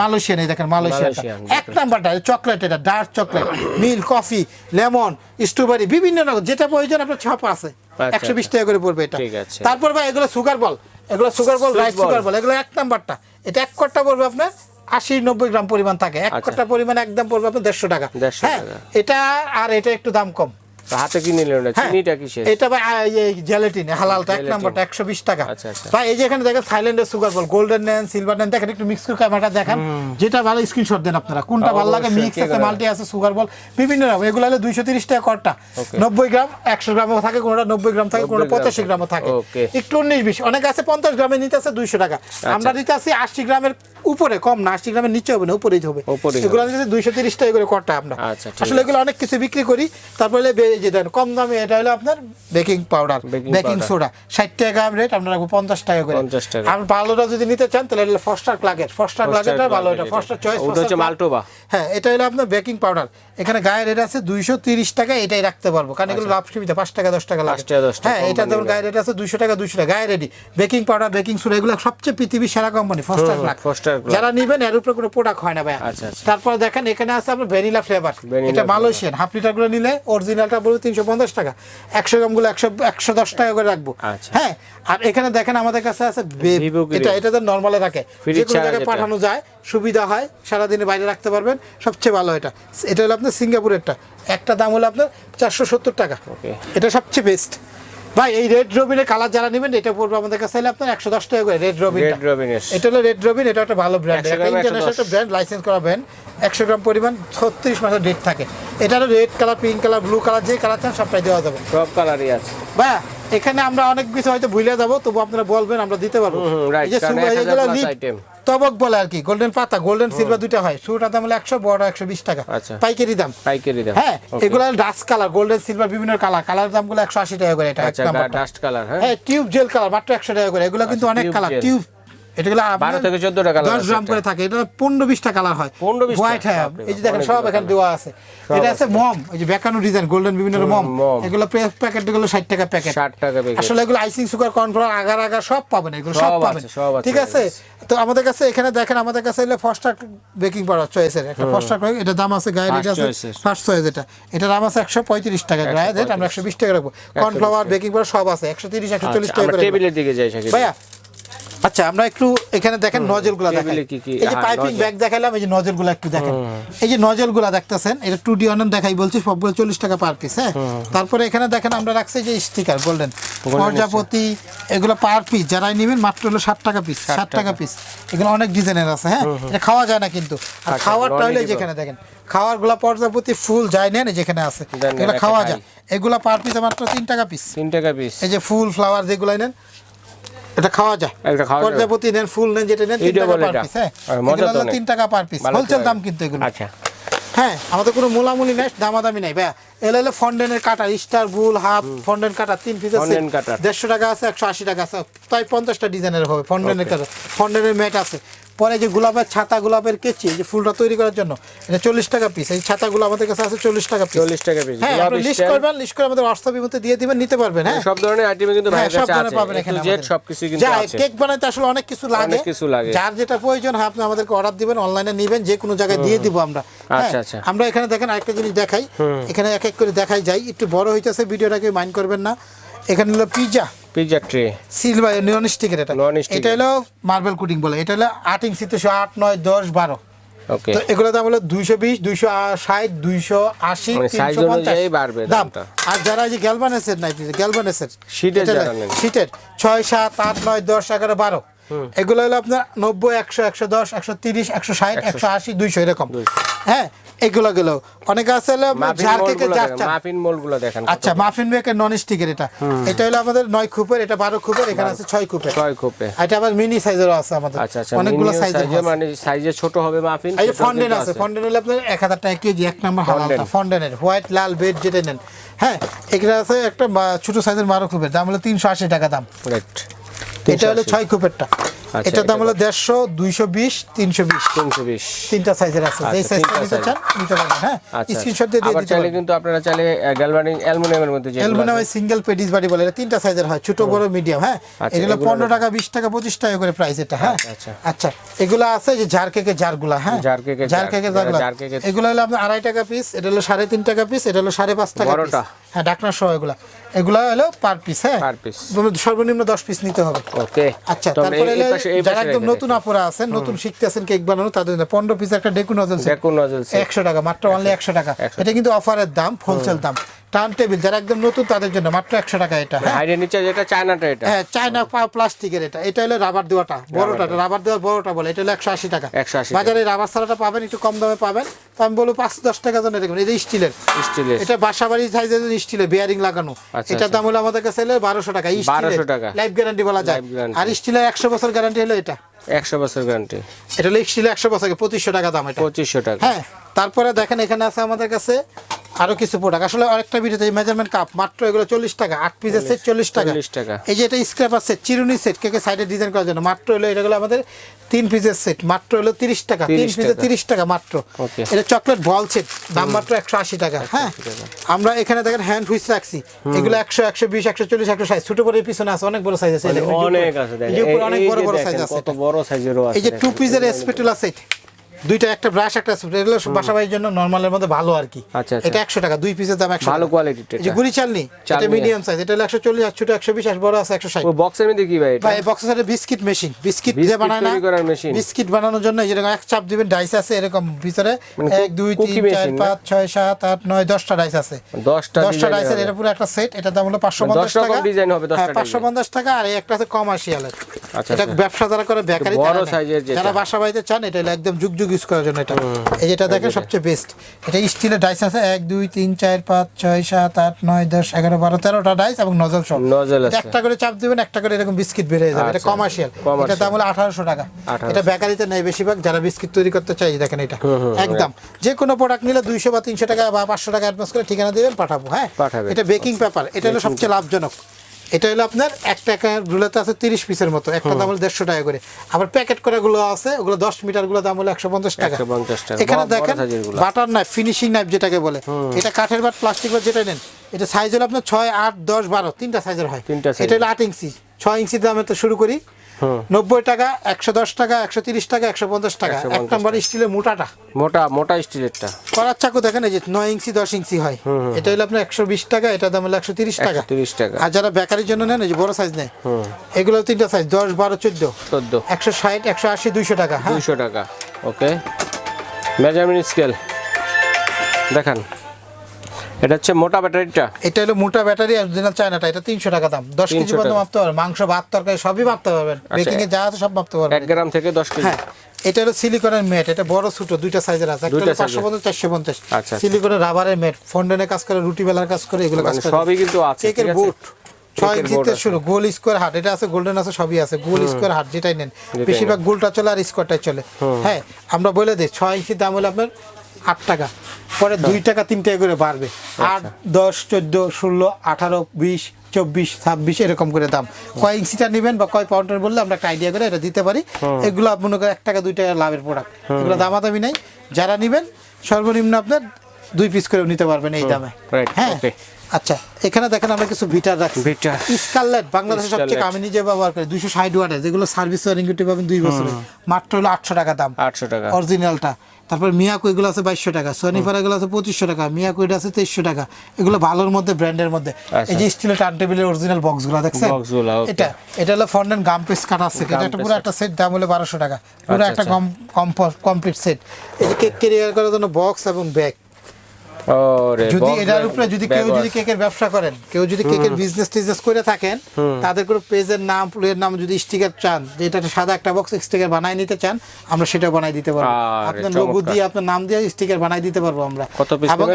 মালয়েশিয়ান এই দেখেন মালয়েশিয়ান, এক নাম্বারটা চকলেট এটা dark chocolate milk coffee lemon strawberry বিভিন্ন রকম যেটা প্রয়োজন আপনার ছপ আছে। আচ্ছা, একশো বিশ টাকা করে পড়বে এটা। তারপর ভাই এগুলো সুগার বল এগুলো sugar ball rice. Sugar ball এগুলো এক নাম্বারটা এটা এক কট্টা পড়বে আপনার আশি নব্বই গ্রাম পরিমাণ থাকে। এক আচ্ছা। কটা পরিমাণ একদম পড়বে আপনার দেড়শো টাকা। হ্যাঁ এটা আর এটা একটু দাম কম। হাতে কি নিলেন হ্যাঁ, চিনিটা কি এটা ভাই জেলেটিন হালালটা এক Gelatin। নম্বরটা একশো বিশ টাকা। আচ্ছা, আচ্ছা। ভাই এই যে এখানে দেখেন থাইল্যান্ডের সুগার বল গোল্ডেন নেন সিলভার নেন দেখেন একটু মিক্স করে ক্যামেরাটা দেখেন। যেটা ভালো স্ক্রিনশট দেন আপনারা কোনটা ভালো লাগে মিক্স আছে মাল্টি আছে সুগার বল বিভিন্ন রকম। এগুলো হলে দুইশো তিরিশ টাকা কটটা। Okay. নব্বই গ্রাম একশো গ্রামও থাকে কোনোটা নব্বই গ্রাম থাকে 90 কোনোটা গ্রাম পঁচাশি থাকে। গ্রামও থাকে। একটু উনিশ বিশ। অনেক আছে পঞ্চাশ গ্রামে নিতে আছে দুইশো টাকা। আমরা নিতে আছি আশি গ্রামের উপরে কম না আশি গ্রামের নিচে হবে না উপরেই হবে। এগুলো নিতে দুইশো তিরিশ টাকা করে কটটা আমরা। আচ্ছা, আসলে এগুলো অনেক কিছু বিক্রি করি। তারপরে যে দেন কম দামে এটা হলো আপনার বেকিং পাউডার বেকিং সোডা ষাট টাকা রেট আমরা রাখব পঞ্চাশ টাকা করে। 50 টাকা। আর ভালোটা যদি নিতে চান তাহলে এটা ফস্টার প্লাগের ফস্টার প্লাগেরটা ভালো এটা ফস্টার চয়েস হচ্ছে মালটোবা। হ্যাঁ এটা হলো আপনার বেকিং পাউডার এখানে গায়ের রেট আছে দুইশো তিরিশ টাকা এটাই রাখতে পারব। কারণ এগুলো লাভ সুবিধা পাঁচ টাকা দশ টাকা লাগে। হ্যাঁ এটা যেমন র। গায়ের রেট আছে দুইশো টাকা দুইশো টাকা। গায়ে ready baking powder baking soda এগুলো সবচেয়ে পৃথিবীর সেরা কোম্পানি ফস্টার প্লাগ যারা নিবেন এর উপরে কোনো প্রোডাক্ট হয় না ভাই আচ্ছা, আচ্ছা। তারপর দেখেন এখানে আছে আপনার ভ্যানিলা ফ্লেভার এটা মালয়েশিয়ান হাফ লিটারগুলো নিলে অরিজিনালটা বলব তিনশো পঞ্চাশ টাকা। একশো গ্রামগুলো একশো একশো দশ টাকা করে রাখব। আচ্ছা। হ্যাঁ আর এখানে দেখেন আমাদের কাছে আছে। এটা এটা তো নর্মালে রাখে। Fridge যে কোনো জায়গায় পাঠানো যায় সুবিধা হয় সারাদিনে বাইরে রাখতে পারবেন। সবচেয়ে ভালো এটা। এটা হলো আপনার সিঙ্গাপুরেরটা। একটা দাম হলো আপনার চারশো সত্তর টাকা. এটা সবচেয়ে বেস্ট ভাই এই রেড রবিনের কালার যারা নেবেন এটা পড়বে আমাদের কাছে। আপনার একশো দশ টাকা করে রেড রবিন রেড রবিনের এটা হলো রেড রবিন এটা একটা ভালো ব্র্যান্ড একটা ইন্টারন্যাশনাল একটা ব্র্যান্ড লাইসেন্স করা ব্র্যান্ড একশো গ্রাম পরিমাণ ছত্রিশ মাসের ডেট থাকে। এটা হলো red colour pink colour blue colour যে কালার চান সবটাই দেওয়া যাবে। সব কালারই আছে। ভাই এখানে আমরা অনেক কিছু হয়তো ভুলে যাব তবু আপনারা বলবেন আমরা দিতে পারব। এই যে সুগার 1000 এগুলো plus lip, item। তবক বলে আর কি গোল্ডেন পাতা গোল্ডেন সিলভার দুইটা হয়। শুরুটা দাম হলো একশো বড় একশো বিশ টাকা। আচ্ছা। পাইকারি দাম। পাইকারি দাম। হ্যাঁ এগুলা ডাস্ট কালার গোল্ডেন সিলভার বিভিন্ন কালার কালার দামগুলো একশো আশি টাকা করে এটা আচ্ছা ডাস্ট কালার হ্যাঁ? হ্যাঁ টিউব জেল কালার মাত্র একশো টাকা করে। এগুলো কিন্তু অনেক কালার টিউব এটাগুলো আপনার 12 থেকে 14 টা দশ গ্রাম করে থাকে। এটা পনেরো বিশটা কালার হয়। 15 20 হোয়াইট এই যে দেখেন সব এখানে দেওয়া আছে। এটা আছে মম। এই যে বেকানো ডিজাইন গোল্ডেন বিভিন্ন মম। মম। এগুলো প্যাকেটগুলো ষাট টাকা প্যাকেট 60 টাকা আসলে এগুলো icing sugar cornflour agar agar সব পাবেন এগুলো সব সব পাবেন। আছে, সব আছে, ঠিক আছে? তো আমাদের কাছে এখানে দেখেন আমাদের কাছে ফস্টার বেকিং পাউডার চয়েসের একটা ফস্টার এটা দাম আছে গায়ে First আছে ফার্স্ট চয়েস এটা। এটা দাম আছে একশো পঁয়ত্রিশ টাকা গায়ে আমরা একশো বিশ টাকা রাখব। কর্নফ্লাওয়ার বেকিং পাউডার সব আছে একশো তিরিশ একশো চল্লিশ আচ্ছা, টাকা টেবিলের দিকে যাই ভাইয়া আচ্ছা আমরা একটু এখানে দেখেন নজলগুলা দেখেন? এই যে হ্যাঁ, পাইপিং ব্যাগ দেখালাম এই যে নজলগুলা একটু দেখেন। এই যে নজলগুলা দেখতেছেন এটা টু ডি অনন দেখাই বলছি সবগুলো চল্লিশ টাকা পার পিস হ্যাঁ? তারপরে এখানে দেখেন আমরা রাখছি যে স্টিকার গোল্ডেন প্রজাপতি এগুলো পার পিস যারাই নেবেন মাত্র হলো ষাট টাকা পিস ষাট টাকা পিস এগুলো অনেক ডিজাইনের আছে হ্যাঁ? এটা খাওয়া যায় না কিন্তু। আর আচ্ছা, খাওয়ারটা হলে যেখানে দেখেন খাওয়ারগুলা প্রজাপতি ফুল যায় নেন যেখানে আছে। এগুলো খাওয়া যায়। এগুলা পার পিস মাত্র তিন টাকা পিস 3 টাকা পিস এই যে ফুল ফ্লাওয়ার যেগুলো নেন এটা খাওয়া যায়। এটা খাওয়া যায় প্রজাপতি নেন ফুল নেন যেটা নেন 3 টাকা পার পিস হ্যাঁ। মজা তো 3 টাকা পার পিস হোলসেল দাম কিন্তু এগুলো। আচ্ছা। হ্যাঁ আমাদের কোনো মোলামুলি নাই দামাদামি নাই ভাইয়া। এলে হলো ফন্ডেনের কাটা স্টার বুল হাফ ফন্ডেন কাটা তিন পিস আছে। দেড়শো টাকা আছে একশো আশি টাকা আছে। তাই পঞ্চাশটা ডিজাইনের হবে ফন্ডেনের কাটা ফন্ডেনের ম্যাট আছে। পরে যে গোলাপের ছাতা গোলাপের কেচি যে ফুলটা তৈরি করার জন্য এটা চল্লিশ টাকা পিস এই ছাতাগুলো আমাদের কাছে আছে চল্লিশ টাকা পিস 40 টাকা পিস হ্যাঁ আপনি লিস্ট করবেন লিস্ট করে আমাদের হোয়াটসঅ্যাপের মধ্যে দিয়ে দিবেন নিতে পারবেন হ্যাঁ? সব ধরনের আইটেম কিন্তু হ্যাঁ, সব ধরনের পাবেন এখানে Z আমাদের। সবকিছু কিন্তু যা, আছে। কেক বানাইতে আসলে অনেক কিছু লাগে। অনেক কিছু লাগে। যার যেটা প্রয়োজন হয় আপনি আমাদেরকে অর্ডার দিবেন অনলাইনে নেবেন যে কোনো জায়গায় দিয়ে দিব আমরা। হ্যাঁ, আচ্ছা, আচ্ছা। আমরা এখানে দেখেন আরেকটা জিনিস দেখাই। এখানে এক এক করে দেখাই যাই। একটু বড় হইতেছে ভিডিওটাকে মাইন্ড করবেন না। এখানে হলো pizza pizza tray silver non স্টিকের এটা। এটা হলো মার্বেল কুটিং বলে। এটা হলো আট ইঞ্চি তো আট নয় দশ বারো। ওকে তো এগুলো দাম হলো দুইশো বিশ দুইশো ষাট দুইশো আশি মানে size তিনশো পঞ্চাশ। অনুযায়ী বাড়বে দাম। দামটা। আর যারা যে গ্যালভানেসের নাই গ্যালভানেসের Sheet-এর যারা নেন। শীতের ছয় সাত আট নয় দশ এগারো বারো। এগুলো হলো আপনার নব্বই একশো একশো দশ একশো তিরিশ একশো ষাট একশো আশি দুইশো এরকম। হ্যাঁ এগুলো গেলো অনেকে আছে হলো ঝাড় চান। মাফিন মোলগুলো দেখেন আচ্ছা মাফিন বেকের নন স্টিকের এটা এটা হলো আমাদের নয় খুপের এটা বারো খুপের এখানে আছে ছয় খুপের। ছয় কোপে এটা আবার মিনি সাইজেরও আছে আমাদের। আচ্ছা আচ্ছা অনেকগুলো সাইজের সাইজে মানে সাইজে ছোট হবে মাফিন এই ফন্ডেন আছে। ফন্ডেন হলে আপনার এক হাজার টাকা কেজি এক নম্বর হালালটা। ফন্ডেনের হোয়াইট লাল বেড যেটা নেন। হ্যাঁ এখানে আছে একটা ছোট সাইজের বারো খুপের দাম হলো তিনশো আশি টাকা দাম। রাইট এটা হলো ছয় খুপেরটা আচ্ছা, এটার দাম হলো দেড়শো দুইশো বিশ তিনশো বিশ। তিনশো বিশ। তিনটা সাইজের আছে। যেই আচ্ছা, সাইজটা নিতে চান নিতে পারবেন হ্যাঁ? আচ্ছা স্ক্রিনশট দিয়ে দিয়ে দিতে চাইলে কিন্তু আপনারা চাইলে গ্যালভানিং অ্যালুমিনিয়ামের মধ্যে যে অ্যালুমিনিয়াম সিঙ্গেল পেডিস বাড়ি বলে এটা তিনটা সাইজের হয় ছোট বড় মিডিয়াম হ্যাঁ? আচ্ছা, এগুলো এগুলো পনেরো টাকা বিশ টাকা পঁচিশ টাকা করে প্রাইস এটা হ্যাঁ? আচ্ছা। আচ্ছা। এগুলো আছে যে কেকের জারগুলা হ্যাঁ? জার কেকের কেকের- এগুলো হলো আপনার আড়াই টাকা পিস এটা হলো সাড়ে তিন টাকা পিস এটা হলো সাড়ে পাঁচ টাকা। হ্যাঁ ডাকনা সহ এগুলা। এগুলা হলো পার পিস হ্যাঁ? পার পিস সর্বনিম্ন দশ পিস নিতে হবে। ওকে। আচ্ছা তারপরে যারা একদম নতুন আপুরা আছেন নতুন শিখতেছেন কেক বানানো তাদের জন্য পনেরো পিস একটা ডেকু নজল ডেকু নজল একশো টাকা মাত্র অনলি একশো। টাকা। এটা কিন্তু অফারের দাম হোলসেল দাম। টার্ন টেবিল যারা একদম নতুন তাদের জন্য মাত্র একশো টাকা এটা হ্যাঁ। হাইডের নিচে যেটা চায়নাটা এটা? হ্যাঁ চায়না প্লাস্টিকের এটা। এটা হলো রাবার দেওয়াটা বড়টা রাবার দেওয়ার বড়টা বলে এটা হলো একশো আশি টাকা। 180 বাজারে রাবার ছাড়াটা পাবেন একটু কম দামে পাবেন। তো আমি বলব পাঁচ দশ টাকা জন্য দেখবেন এটা স্টিলের। স্টিলের। এটা বাসা বাড়ি সাইজের স্টিলের বেয়ারিং লাগানো। আচ্ছা, এটার দাম হলো আমাদের কাছে বারোশো টাকা 1200 টাকা। লাইফ গ্যারান্টি বলা যায়। আর স্টিলের একশো বছর গ্যারান্টি হলো এটা। একশো বছর গ্যারান্টি এটা হলো স্টিলের একশো বছর পঁচিশশো টাকা দাম এটা। পঁচিশশো টাকা। হ্যাঁ তারপরে দেখেন এখানে আছে আমাদের কাছে আরও কিছু প্রোডাক্ট আসলে আরেকটা ভিডিওতে মেজারমেন্ট কাপ মাত্র এগুলো চল্লিশ টাকা আট পিসের সেট চল্লিশ টাকা। 40 টাকা। এই যে এটা স্ক্র্যাপার সেট চিরুনি সেট কেকে সাইডে ডিজাইন করার জন্য। মাত্র হলো এটাগুলো আমাদের তিন পিসের সেট মাত্র হলো তিরিশ টাকা। তিন 30 পিসের। তিরিশ টাকা মাত্র. এটা চকলেট বল সেট দাম মাত্র একশো আশি টাকা। হ্যাঁ? আমরা এখানে দেখেন হ্যান্ড হুইস রাখছি। এগুলো একশো একশো বিশ একশো চল্লিশ একশো সাইজ ছোট বড় এর পিছনে আছে অনেক বড় সাইজ আছে। অনেক আছে অনেক বড় বড় সাইজ আছে কত বড় সাইজেরও আছে এই যে টু পিসের স্পেটুলা সেট দুইটা একটা ব্রাশ একটা এগুলো বাসা বাড়ির জন্য নর্মালের মধ্যে ভালো আর কি আচ্ছা, আচ্ছা। এটা একশো টাকা দুই পিসের দাম একশো ভালো কোয়ালিটির এই যে গুড়ি চালনি এটা মিডিয়াম সাইজ এটা হলো একশো চল্লিশ আর ছোট একশো বিশ আর বড় আছে একশো ষাট। বক্সের মধ্যে কি ভাই এটা? ভাই বক্সের সাথে বিস্কিট মেশিন বিস্কিট যে বানায় না? বিস্কিট বানানোর জন্য এই যেরকম এক চাপ দিবেন ডাইস আছে এরকম ভিতরে। মানে এক দুই তিন চার? পাঁচ ছয় সাত আট নয় দশটা ডাইস আছে। দশটা দশটা ডাইসের হবে। এটা পুরো একটা সেট এটা দাম হলো পাঁচশো মানে পঞ্চাশ টাকা। design হবে, হ্যাঁ পাঁচশো পঞ্চাশ টাকা আর একটা আছে কমার্শিয়ালের আচ্ছা, এটা আচ্ছা। ব্যবসা যারা করে বেকারি। যারা বাসা বাড়িতে চান এটা একদম যুগ যুগ ইউজ করার জন্য এটা। এই যেটা দেখেন সবচেয়ে বেস্ট এটা স্টিলের ডাইস আছে। এক দুই তিন চার পাঁচ ছয় সাত আট নয় দশ এগারো বারো তেরোটা ডাইস এবং নজল সব আছে। একটা করে চাপ দিবেন একটা করে এরকম বিস্কিট বেরিয়ে যাবে। এটা আচ্ছা। কমার্শিয়াল এটা দাম হলো আঠারোশো টাকা। 1800 এটা বেকারিতে নেই বেশিরভাগ। যারা বিস্কিট তৈরি করতে চাই দেখেন এটা। একদম। যে কোনো প্রোডাক্ট নিলে দুইশো বা তিনশো টাকা বা পাঁচশো টাকা অ্যাডভান্স করে ঠিকানা দিবেন পাঠাবো। হ্যাঁ? এটা বেকিং পেপার এটা হলো সবচেয়ে লাভজনক। এটা হলো আপনার এক টাকা গুলোতে আছে তিরিশ পিসের মতো। একটা দাম হলো দেড়শো টাকা করে। আবার প্যাকেট করা গুলো আছে ওগুলো দশ মিটারগুলো দাম হলো একশো পঞ্চাশ টাকা। 150 টাকা। এখানে দেখেন বাটার নাইফ ফিনিশিং নাইফ যেটাকে বলে। এটা কাঠের বাট প্লাস্টিক বাট যেটা নেন এটা সাইজ হলো আপনার ছয় আট দশ বারো তিনটা সাইজের হয়। এটা হলো আট ইঞ্চি। ছয় ইঞ্চি দামে তো শুরু করি। নব্বই টাকা একশো দশ টাকা একশো তিরিশ টাকা একশো পঞ্চাশ টাকা। 150 এক নম্বর স্টিলের মোটাটা। মোটা মোটা স্টিলেরটা। করার চাকু দেখেন এই যে নয় ইঞ্চি দশ ইঞ্চি হয়। এটা হলো আপনার একশো বিশ টাকা এটা দাম হলো একশো তিরিশ টাকা। 130 টাকা। আর যারা বেকারির জন্য নেন এই যে বড় সাইজ নেয় এগুলো তিনটা সাইজ দশ বারো চোদ্দ। চোদ্দ। একশো ষাট একশো আশি দুইশো টাকা হ্যাঁ। দুইশো টাকা ওকে মেজারমেন্ট স্কেল দেখান। এটা হচ্ছে মোটা ব্যাটারিটা। এটা হলো মোটা ব্যাটারি অরিজিনাল চায়নাটা এটা তিনশো টাকা দাম। দশ কেজি পর্যন্ত মাপতে পারবেন। মাংস ভাত তরকারি সবই মাপতে পারবেন। বেকিং এ যা আছে সব মাপতে পারবেন। এক গ্রাম থেকে দশ কেজি। হ্যাঁ। এটা হলো সিলিকনের মেট এটা বড় ছোট দুইটা সাইজের আছে। একটা দুইটা হলো পাঁচশো size-এর। পঞ্চাশ চারশো পঞ্চাশ। আচ্ছা, আচ্ছা। সিলিকনের রাবারের মেট ফন্ডেনের কাজ করে রুটি বেলার কাজ করে এগুলো কাজ মানে করে। সবই কিন্তু আছে কেকের? বুট ছয় ইঞ্চিতে শুরু। গোল স্কোয়ার হাট এটা আছে গোল্ডেন আছে সবই আছে। গোল স্কোয়ার হাট যেটাই নেন। বেশিরভাগ গোলটা চলে আর স্কোয়ারটাই চলে। হ্যাঁ আমরা বলে দিই ছয় ইঞ্চির দাম হলো আপনার আট টাকা। পরে দুই টাকা তিন টাকা করে বাড়বে। আট দশ চোদ্দ ষোলো আঠারো বিশ চব্বিশ ছাব্বিশ এরকম করে দাম। কয় ইঞ্চিটা নেবেন বা কয় পাউন্ডের বললে আমরা একটা আইডিয়া করে এটা দিতে পারি। এগুলো মনে করেন এক টাকা দুই টাকা লাভের প্রোডাক্ট এগুলো দামাদামি নাই। যারা নেবেন সর্বনিম্ন আপনার দুই পিস করে নিতে পারবেন এই দামে। হ্যাঁ. আচ্ছা এখানে দেখেন আমরা কিছু ভিটার রাখি Bitter। স্কারলেট বাংলাদেশের সবচেয়ে। আমি নিজে ব্যবহার করি দুইশো ষাট ওয়াটের যেগুলো সার্ভিস ওয়ারেন্টি পাবেন দুই বছরে। মাত্র হলো আটশো টাকা দাম। আটশো টাকা। অরিজিনালটা। তারপর মিয়াকো এগুলো আছে বাইশশো টাকা। সনিফার এগুলো আছে পঁচিশশো টাকা। মিয়াকো এটা আছে তেইশশো টাকা। এগুলো ভালোর মধ্যে ব্র্যান্ডের মধ্যে। এই যে স্টিলের টার্ন টেবিলের অরিজিনাল বক্সগুলো দেখছেন? এটা এটা হলো ফন্ডেন গাম পিস কাটা আছে। এটা একটা পুরো একটা সেট দাম হলো বারোশো টাকা। পুরো আচ্ছা, একটা কম কমপ্লিট সেট এই যে কেক ক্যারিয়ার করার জন্য বক্স এবং ব্যাগ যদি এটার উপরে যদি কেউ যদি কেকের ব্যবসা করেন কেউ যদি কেকের বিজনেস টিজনেস করে থাকেন তাদের কোনো পেজের নাম ফুলের নাম যদি স্টিকার চান যে এটা সাদা একটা বক্স স্টিকার বানাই নিতে চান আমরা সেটা বানাই দিতে পারব। আপনার লোগো দিয়ে আপনার নাম দিয়ে স্টিকার বানাই দিতে পারব আমরা। এবং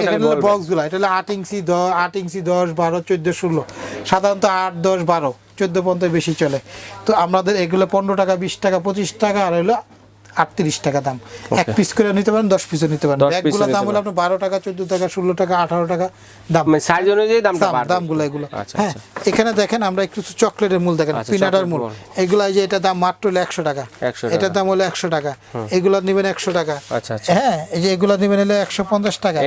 বলবেন। এটা হলো আট ইঞ্চি দশ আট ইঞ্চি দশ বারো চোদ্দ ষোলো। সাধারণত আট দশ বারো চোদ্দ পর্যন্ত বেশি চলে। তো আমাদের এগুলো পনেরো টাকা বিশ টাকা পঁচিশ টাকা আর হলো আটত্রিশ টাকা দাম। এক পিস করে নিতে পারেন দশ পিসও নিতে পারেন। 10 piece ও ব্যাগগুলোর দাম হলো আপনার বারো টাকা চোদ্দ টাকা ষোলো টাকা আঠারো টাকা দাম। মানে সাইজ অনুযায়ী দামটা দাম দামগুলো এগুলো। আচ্ছা হ্যাঁ এখানে দেখেন আমরা একটু চকলেটের মূল দেখেন আচ্ছা, পিনাটার মূল। মূল। এগুলো যে এটা দাম মাত্র হলো একশো টাকা। এটার দাম হলো একশো টাকা। এগুলো নেবেন একশো টাকা। আচ্ছা, আচ্ছা। হ্যাঁ এই যে এগুলো নেবেন হলো একশো পঞ্চাশ টাকা।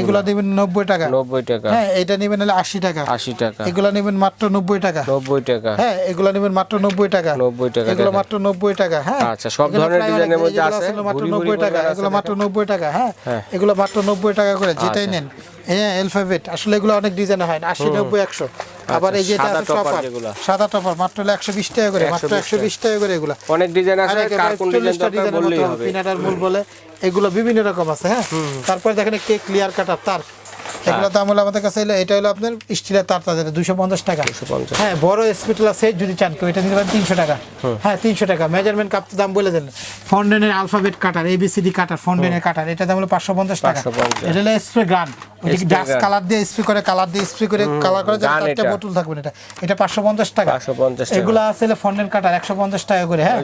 এগুলো নেবেন নব্বই টাকা। নব্বই টাকা। হ্যাঁ এটা নেবেন হলো আশি টাকা। আশি টাকা। এগুলো নেবেন মাত্র নব্বই টাকা। নব্বই টাকা। হ্যাঁ এগুলো নেবেন মাত্র নব্বই টাকা। 90 টাকা এগুলো মাত্র নব্বই টাকা হ্যাঁ। আচ্ছা, সব ধরনের ডিজাইনের মধ্যে আছে মাত্র ভুরি ভুরি নব্বই টাকা এগুলো মাত্র নব্বই টাকা হ্যাঁ? হ্যাঁ। এগুলো মাত্র নব্বই টাকা করে যেটাই আচ্ছা। নেন। হ্যাঁ অ্যালফাবেট আসলে এগুলো অনেক ডিজাইন হয় না আশি নব্বই একশো। আবার এই যেটা সাদা আছে টপার। সাদা টপার মাত্র হলো একশো বিশ টাকা করে মাত্র 120 একশো বিশ টাকা করে এগুলো। অনেক ডিজাইন আছে আর কার কোন ডিজাইন 40টা দরকার ডিজাইনের বললেই হবে। পিনাটার মূল বলে এগুলো বিভিন্ন রকম আছে হ্যাঁ? তারপরে দেখেন কে ক্লিয়ার কাটার তার এগুলো দাম হলো আমাদের কাছে হলো এটা হলো আপনার স্টিলের দুশো পঞ্চাশ টাকা। হ্যাঁ বড় স্পিটলা সেট যদি চান কেউ এটা নিতে পারেন তিনশো টাকা। হ্যাঁ তিনশো টাকা। মেজারমেন্ট কাপ দাম বলে দেন। ফন্ডেনের আলফাবেট কাটার এবিসিডি কাটার ফন্ডেনের কাটার এটা দাম হলো পাঁচশো পঞ্চাশ টাকা। 550 এটা হলো স্প্রে ডাস্ট কালার দিয়ে স্প্রে করে কালার দিয়ে স্প্রে করে কালার করে চারটা বোতল থাকবে এটা। এটা পাঁচশো পঞ্চাশ টাকা। এগুলো আছে ফন্ডেন কাটার একশো পঞ্চাশ টাকা করে হ্যাঁ।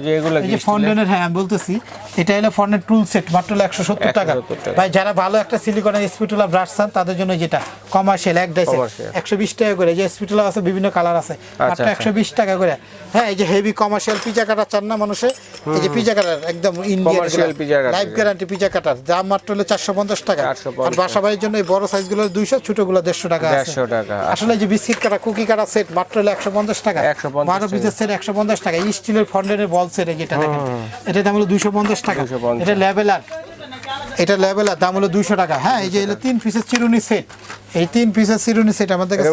এই যে ফন্ডেনের হ্যাঁ আমি বলতেছি এটা হলো ফন্ডেন টুল সেট মাত্র একশো সত্তর টাকা। 170 টাকা। ভাই যারা ভালো একটা সিলিকনের স্পিটুলা ব্রাশ চান তাদের জন্য যেটা কমার্শিয়াল এক। একশো বিশ টাকা করে যে স্পিটুলা আছে বিভিন্ন কালার আছে। মাত্র আচ্ছা। একশো বিশ টাকা করে। হ্যাঁ এই যে হেভি কমার্শিয়াল পিজা কাটার চান না মানুষে? এই যে পিজা কাটার একদম Commercial pizza cutter। Life guarantee pizza cutter দাম মাত্র হলো চারশো পঞ্চাশ টাকা। আর বাসা বাড়ির জন্য এই বড় সাইজগুলো দুইশো ছোটগুলো দেড়শো টাকা আছে। 150 টাকা। আসলে যে বিস্কিট কাটা কুকি কাটা সেট মাত্র হলো একশো পঞ্চাশ টাকা। 150 বারো পিসের সেট একশো পঞ্চাশ টাকা। স্টিলের ফন্ডেনের বল সেট যেটা দেখেন। এটা দাম হলো দুশো পঞ্চাশ টাকা। 250 এটা লেভেলার এটা লেভেলার দাম হলো দুইশো টাকা। হ্যাঁ এই যে তিন পিসের চিরুনি সেট এই তিন পিসের চিরুনি সেট আমাদের কাছে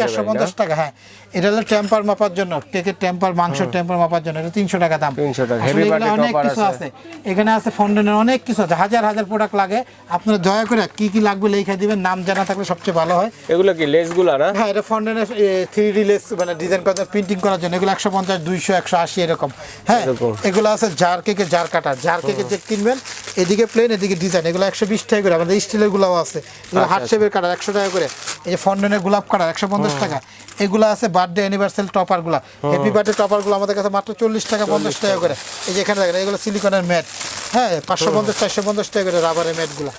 চারশো পঞ্চাশ টাকা হ্যাঁ। এটা হলো টেম্পার মাপার জন্য কেকের টেম্পার মাংস টেম্পার মাপার জন্য এটা তিনশো টাকা দাম। 300 টাকা। আসলে Heavy এগুলো body অনেক কিছু আছে। এখানে আছে ফন্ডেনের অনেক কিছু আছে হাজার হাজার প্রোডাক্ট লাগে। আপনারা দয়া করে কি কি লাগবে লেখা দিবেন নাম জানা থাকলে সবচেয়ে ভালো হয়। এগুলো কি লেসগুলা না? হ্যাঁ এটা ফন্ডেনের থ্রি ডি লেস মানে ডিজাইন করার প্রিন্টিং করার জন্য এগুলো একশো পঞ্চাশ দুইশো একশো আশি এরকম। হ্যাঁ এগুলো আছে জার কেকে জার কাটা জার কেকে যে কিনবেন এদিকে প্লেন এদিকে ডিজাইন এগুলো একশো বিশ টাকা করে আমাদের স্টিলের গুলাও আছে। এগুলো হার্ট শেপের কাটার একশো টাকা করে। এই যে ফন্ডনের গোলাপ কাটার একশো পঞ্চাশ টাকা। এগুলো আছে বার্থডে অ্যানিভার্সাল টপারগুলা হ্যাপি বার্থডে টপারগুলো আমাদের কাছে মাত্র চল্লিশ টাকা পঞ্চাশ টাকা করে। এই যে এখানে দেখেন এগুলো সিলিকনের ম্যাট হ্যাঁ পাঁচশো পঞ্চাশ চারশো পঞ্চাশ টাকা করে রাবারের ম্যাটগুলো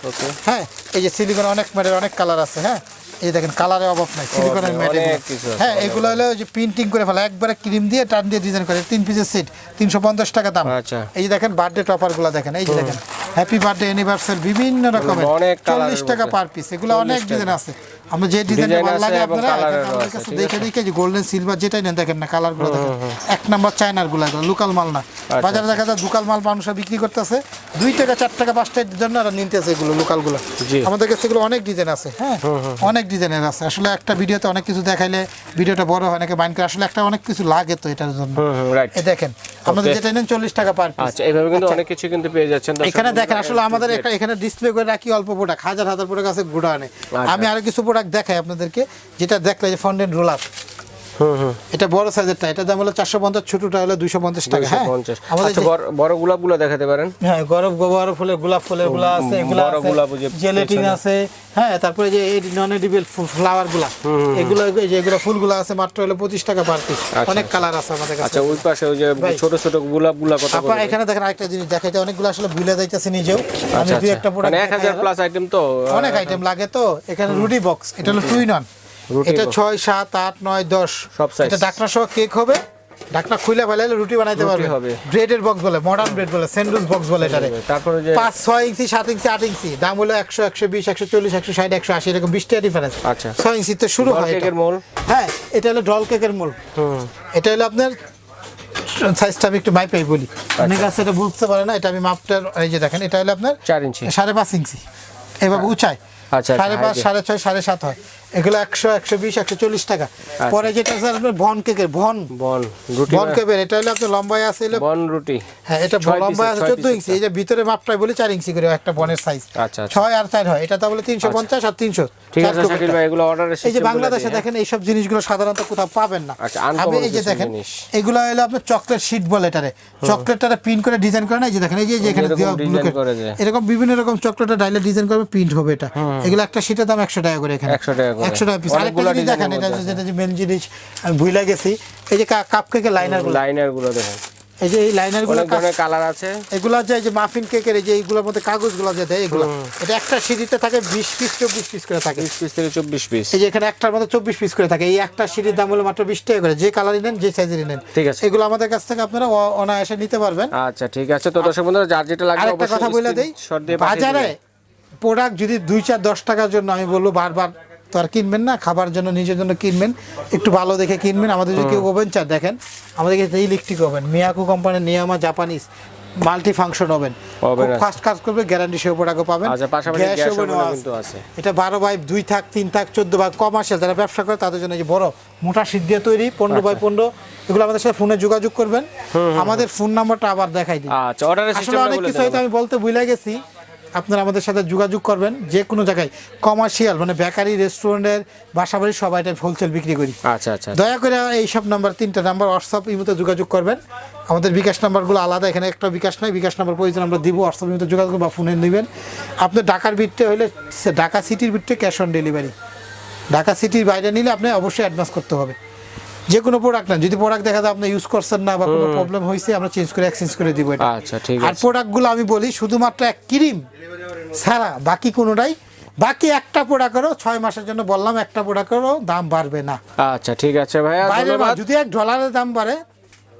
হ্যাঁ এই যে সিলিকনের অনেক ম্যাটের অনেক কালার আছে হ্যাঁ। এই দেখেন কালারে অভাব নাই সিলিকনের ম্যাট হ্যাঁ এগুলো হলো যে প্রিন্টিং করে ফেলা একবারে ক্রিম দিয়ে টান দিয়ে ডিজাইন করে তিন পিসের সেট তিনশো পঞ্চাশ টাকা দাম। আচ্ছা। এই দেখেন বার্থডে টপারগুলা দেখেন এই যে দেখেন হ্যাপি বার্থডে অ্যানিভার্সারি বিভিন্ন রকমের চল্লিশ টাকা পার পিস এগুলো অনেক ডিজাইন আছে। আমরা যে ডিজাইন ভালো লাগে আপনারা আমাদের কাছে দেখে দেখে যে গোল্ডেন সিলভার যেটাই নেন দেখেন না কালারগুলো দেখেন। এক নাম্বার চায়নারগুলো লোকাল মাল না। বাজারে দেখা যায় লোকাল মাল মানুষরা বিক্রি করতেছে। দুই টাকা চার টাকা পাঁচ টাকার জন্য নিতেছে এগুলো লোকালগুলো। আমাদের কাছে এগুলো অনেক ডিজাইন আছে হ্যাঁ? অনেক ডিজাইনের আছে। আসলে একটা ভিডিওতে অনেক কিছু দেখাইলে ভিডিওটা বড় হয় নাকি মাইন্ড করে। আসলে একটা অনেক কিছু লাগে তো এটার জন্য। দেখেন আমাদের যেটা নেন চল্লিশ টাকা পার পিস আচ্ছা এইভাবে কিন্তু অনেক কিছু কিন্তু পেয়ে যাচ্ছেন। এখানে দেখেন আসলে আমাদের এখানে ডিসপ্লে করে রাখি অল্প প্রোডাক্ট হাজার হাজার প্রোডাক্ট আছে গোডাউনে। আচ্ছা। আমি আরও কিছু প্রোডাক্ট দেখাই আপনাদেরকে যেটা দেখলে যে ফন্ডেন্ট রোলার এটা বড় সাইজেরটা এটা দাম হলো চারশো পঞ্চাশ ছোটটা হলো দুইশো পঞ্চাশ টাকা হ্যাঁ? 250 আমাদের আচ্ছা বড় গোলাপ গোলাপগুলো দেখাতে পারেন। হ্যাঁ গরম গোবর ফুলের গোলাপ ফুলেরগুলা আছে এগুলা বড় আছে গোলাপ জেলেটিন আছে হ্যাঁ তারপরে যে এই নন এডিবল ফ্লাওয়ারগুলা এগুলো এই যে এগুলো ফুলগুলো আছে মাত্র হলো পঁচিশ টাকা পার পিস অনেক কালার আছে আমাদের কাছে। আচ্ছা ওই পাশে ওই যে। ছোট ছোট গোলাপগুলা কত আপনার করে? এখানে দেখেন আরেকটা জিনিস দেখাইতে অনেকগুলো আসলে ভুলে যাইতেছে নিজেও। আমি আচ্ছা দুই আচ্ছা। একটা মানে প্রোডাক্ট প্লাস আইটেম তো অনেক আইটেম লাগে তো এখানে রুডি বক্স এটা হলো টুই নন রুটি এটা ছয় সাত আট নয় দশ। সব size। এটা ডাকনা সহ কেক হবে। ডাকনা খুলে ফেলাইলে রুটি বানাইতে পারবে। ব্রেডের বক্স বলে মডার্ন ব্রেড বলে স্যান্ডউইচ বক্স বলে এটারে। তারপরে যে পাঁচ ছয় ইঞ্চি সাত ইঞ্চি আট ইঞ্চি। দাম হলো একশো একশো বিশ একশো চল্লিশ একশো ষাট একশো আশি এরকম বিশ টাকা ডিফারেন্স আচ্ছা। ছয় ইঞ্চিতে শুরু হয় কেকের মোল হ্যাঁ এটা হলো ডল কেকের মোল হুম। এটা হলো আপনার সাইজটা আমি একটু মাইপাই বলি। আচ্ছা। অনেক আছে এটা বুঝতে পারে না এটা আমি মাপটার এই যে দেখেন এটা হলো আপনার চার ইঞ্চি। সাড়ে পাঁচ ইঞ্চি। এভাবে উঁচাই আচ্ছা, সাড়ে পাঁচ height এ। সাড়ে ছয় সাড়ে সাত হয়। এগুলো একশো একশো বিশ একশো চল্লিশ টাকা। পরে যেটা আপনার ভন কেকের ভন। বন রুটি ভন কেকের এটা হলো আপনার লম্বায় আছে বন রুটি। হ্যাঁ এটা লম্বায় আছে চোদ্দ ইঞ্চি। এই যে ভিতরে মাপটাই বলে চার ইঞ্চি করে একটা বনের সাইজ আচ্ছা, আচ্ছা। ছয় আর চার হয়। এটা তাহলে তিনশো পঞ্চাশ আর তিনশো। এই যে বাংলাদেশে দেখেন এইসব জিনিসগুলো সাধারণত কোথাও পাবেন না। আচ্ছা, আমি এই যে দেখেন এগুলো হলো আপনার চকলেট শিট বলে এটারে। চকলেটটারে প্রিন্ট করে ডিজাইন করে না এই যে দেখেন এই যে- এখানে এরকম বিভিন্ন রকম চকলেটের ডাইলে ডিজাইন করবে প্রিন্ট হবে এটা। এগুলো একটা শিটের দাম একশো টাকা করে এখানে। 100 টাকা। একশো টাকা পিস আরেকটা জিনিস দেখেন এটা যেটা যে মেন জিনিস আমি ভুলে গেছি। এই যে কাপ কেকের লাইনার লাইনারগুলো। দেখেন। এই যে এই লাইনারগুলো কালার আছে। এগুলো যে যে মাফিন কেকের এই যে এইগুলোর মধ্যে কাগজগুলো যে দেয় এগুলো। এটা একটা সিঁড়িতে থাকে বিশ পিস চব্বিশ পিস করে থাকে। বিশ পিস থেকে চব্বিশ পিস এই যে এখানে একটার মধ্যে চব্বিশ পিস করে থাকে। এই একটা সিঁড়ির দাম হলো মাত্র বিশ টাকা করে। যে কালারই নেন যে সাইজেরই নেন। ঠিক আছে। এগুলো আমাদের কাছ থেকে আপনারা অনায়াসে নিতে পারবেন। আচ্ছা ঠিক আছে। তো দর্শক বন্ধুরা যার যেটা লাগবে আরেকটা কথা বলে দেই। বাজারে প্রোডাক্ট যদি দুই চার দশ টাকার জন্য আমি বলব বারবার তো আর কিনবেন না খাবার জন্য নিজের জন্য কিনবেন একটু ভালো দেখে কিনবেন। আমাদের যদি কেউ ওভেন চান দেখেন আমাদের কাছে ইলেকট্রিক ওভেন মিয়াকু কোম্পানির নিয়ামা Japanese multi function oven fast কাজ করবে গ্যারান্টি সহ প্রোডাক্টও পাবেন। আচ্ছা গ্যাস ওভেনও আছে। এটা বারো বাই দুই থাক তিন থাক চোদ্দ বাই কমার্শিয়াল যারা ব্যবসা করে তাদের জন্য এই যে বড় মোটা দিয়ে তৈরি পনেরো বাই পনেরো এগুলো আমাদের সাথে ফোনে যোগাযোগ করবেন। আমাদের ফোন নাম্বারটা আবার দেখাই দিই। আচ্ছা অর্ডারের আসলে সিস্টেমটা অনেক বলে কিছু হয়তো আমি বলতে ভুলে গেছি আপনারা আমাদের সাথে যোগাযোগ করবেন যে কোনো জায়গায়। কমার্শিয়াল মানে বেকারি রেস্টুরেন্টের বাসাবাড়ি সবাই এটা হোলসেল বিক্রি করি। আচ্ছা আচ্ছা। দয়া করে এই সব নাম্বার তিনটা নাম্বার হোয়াটসঅ্যাপ ইমোতে যোগাযোগ করবেন। আমাদের বিকাশ নাম্বারগুলো আলাদা এখানে একটা বিকাশ নয় বিকাশ নাম্বার প্রয়োজন আমরা দিব হোয়াটসঅ্যাপ ইমোতে যোগাযোগ বা ফোনে নেবেন। আপনি ঢাকার বিটতে হলে ঢাকা সিটির বিটতে ক্যাশ অন ডেলিভারি ঢাকা সিটির বাইরে নিলে আপনি অবশ্যই অ্যাডভান্স করতে হবে। যে কোনো প্রোডাক্ট না যদি প্রোডাক্ট দেখা যায় আপনি ইউজ করছেন না বা কোনো প্রবলেম হয়েছে আমরা চেঞ্জ করে এক্সচেঞ্জ করে দিব এটা। আচ্ছা ঠিক আর আছে। প্রোডাক্টগুলো আমি বলি শুধুমাত্র এক ক্রিম ছাড়া বাকি কোনোটাই বাকি একটা প্রোডাক্টেরও ছয় মাসের জন্য বললাম একটা প্রোডাক্টেরও দাম বাড়বে না। আচ্ছা ঠিক আছে ভাইয়া যদি এক ডলারের দাম বাড়ে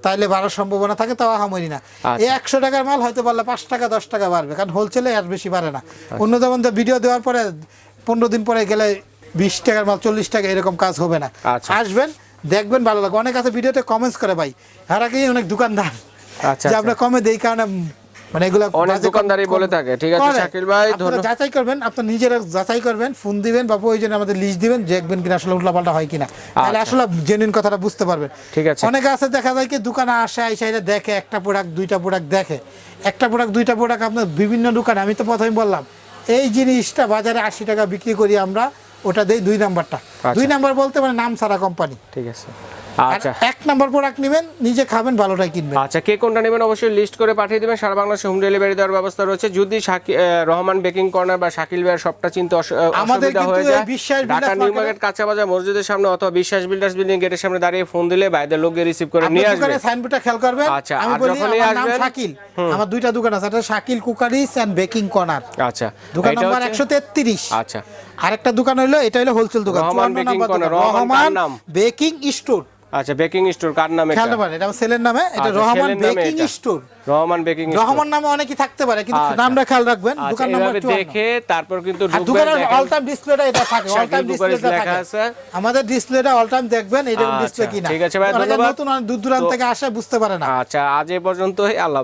তাইলে বাড়ার সম্ভাবনা থাকে তাও হামরি না। আচ্ছা। এই একশো টাকার মাল হয়তো পারলে পাঁচ টাকা দশ টাকা বাড়বে কারণ হোলসেলে আর বেশি বাড়ে না। অন্য যেমন ভিডিও দেওয়ার পরে পনেরো দিন পরে গেলে বিশ টাকার মাল চল্লিশ টাকা এরকম কাজ হবে না। আচ্ছা। আসবেন দেখবেন ভালো লাগে অনেক আছে ভিডিওতে কমেন্টস করে ভাই আর আগেই অনেক দোকানদার আচ্ছা, যে আচ্ছা। আমরা কমে দেই কারণে মানে এগুলো অনেক দোকানদারই বলে থাকে। ঠিক আছে, শাকিল ভাই, আপনারা ধন্য- যাচাই করবেন আপনার নিজেরা যাচাই করবেন ফোন দিবেন বা প্রয়োজনে আমাদের লিস্ট দিবেন দেখবেন কিনা আসলে উল্টাপাল্টা হয় কিনা তাহলে আচ্ছা। আসলে জেনুইন কথাটা বুঝতে পারবেন ঠিক আছে। অনেকে আছে দেখা যায় কি দোকানে আসে আইসা এটা দেখে একটা প্রোডাক্ট দুইটা প্রোডাক্ট দেখে একটা প্রোডাক্ট দুইটা প্রোডাক্ট আপনার বিভিন্ন দোকানে আমি তো প্রথমে বললাম এই জিনিসটা বাজারে আশি টাকা বিক্রি করি আমরা ওটা দেই দুই নাম্বারটা। দুই নাম্বার বলতে মানে নাম ছাড়া কোম্পানি ঠিক আছে। আচ্ছা। এক নাম্বার প্রোডাক্ট নেবেন নিজে খাবেন ভালোটাই কিনবেন। আচ্ছা কে কোনটা নেবেন অবশ্যই লিস্ট করে পাঠিয়ে দেবেন। সারা বাংলাদেশে হোম ডেলিভারি দেওয়ার ব্যবস্থা রয়েছে। যদি রহমান বেকিং কর্নার বা শাকিল ভাইয়ের সবটা চিনতে অসুবিধা হয়ে যায় বিশ্বাস ঢাকা নিউ মার্কেট কাঁচা বাজার মসজিদের সামনে অথবা বিশ্বাস বিল্ডার্স বিল্ডিং গেটের সামনে দাঁড়িয়ে ফোন দিলে বাইরের লোক রিসিভ করে নিয়ে আসবে। সাইনবোর্ডটা খেয়াল করবেন। আচ্ছা, আমি বলি আমার নাম শাকিল। আমার দুইটা দোকান আছে একটা Shakil cookeries and baking corner আচ্ছা। দোকান নাম্বার হচ্ছে- একশো তেত্রিশ। আচ্ছা। আরেকটা দোকান হইল এটা হলো হোলসেল দোকান। রহমান? বেকিং স্টোর আচ্ছা বেকিং স্টোর কার নামে খেয়াল করবেন এটা আমার ছেলের নামে এটা আচ্ছা, Rahman baking store Rahman baking Rahman নামে অনেকেই থাকতে পারে কিন্তু আচ্ছা। নামটা খেয়াল রাখবেন আচ্ছা দোকান নাম্বার দেখে তারপর কিন্তু দোকানের অল টাইম ডিসপ্লেটা এটা থাকে অল টাইম ডিসপ্লেটা লেখা থাকে। আছে। আমাদের ডিসপ্লেটা অল টাইম দেখবেন আচ্ছা, ডিসপ্লে কিনা। ঠিক আছে ভাই, ধন্যবাদ। নতুন দূর দূরান্ত থেকে আসে বুঝতে পারে না। আচ্ছা আজ এ পর্যন্তই আল্লাহ।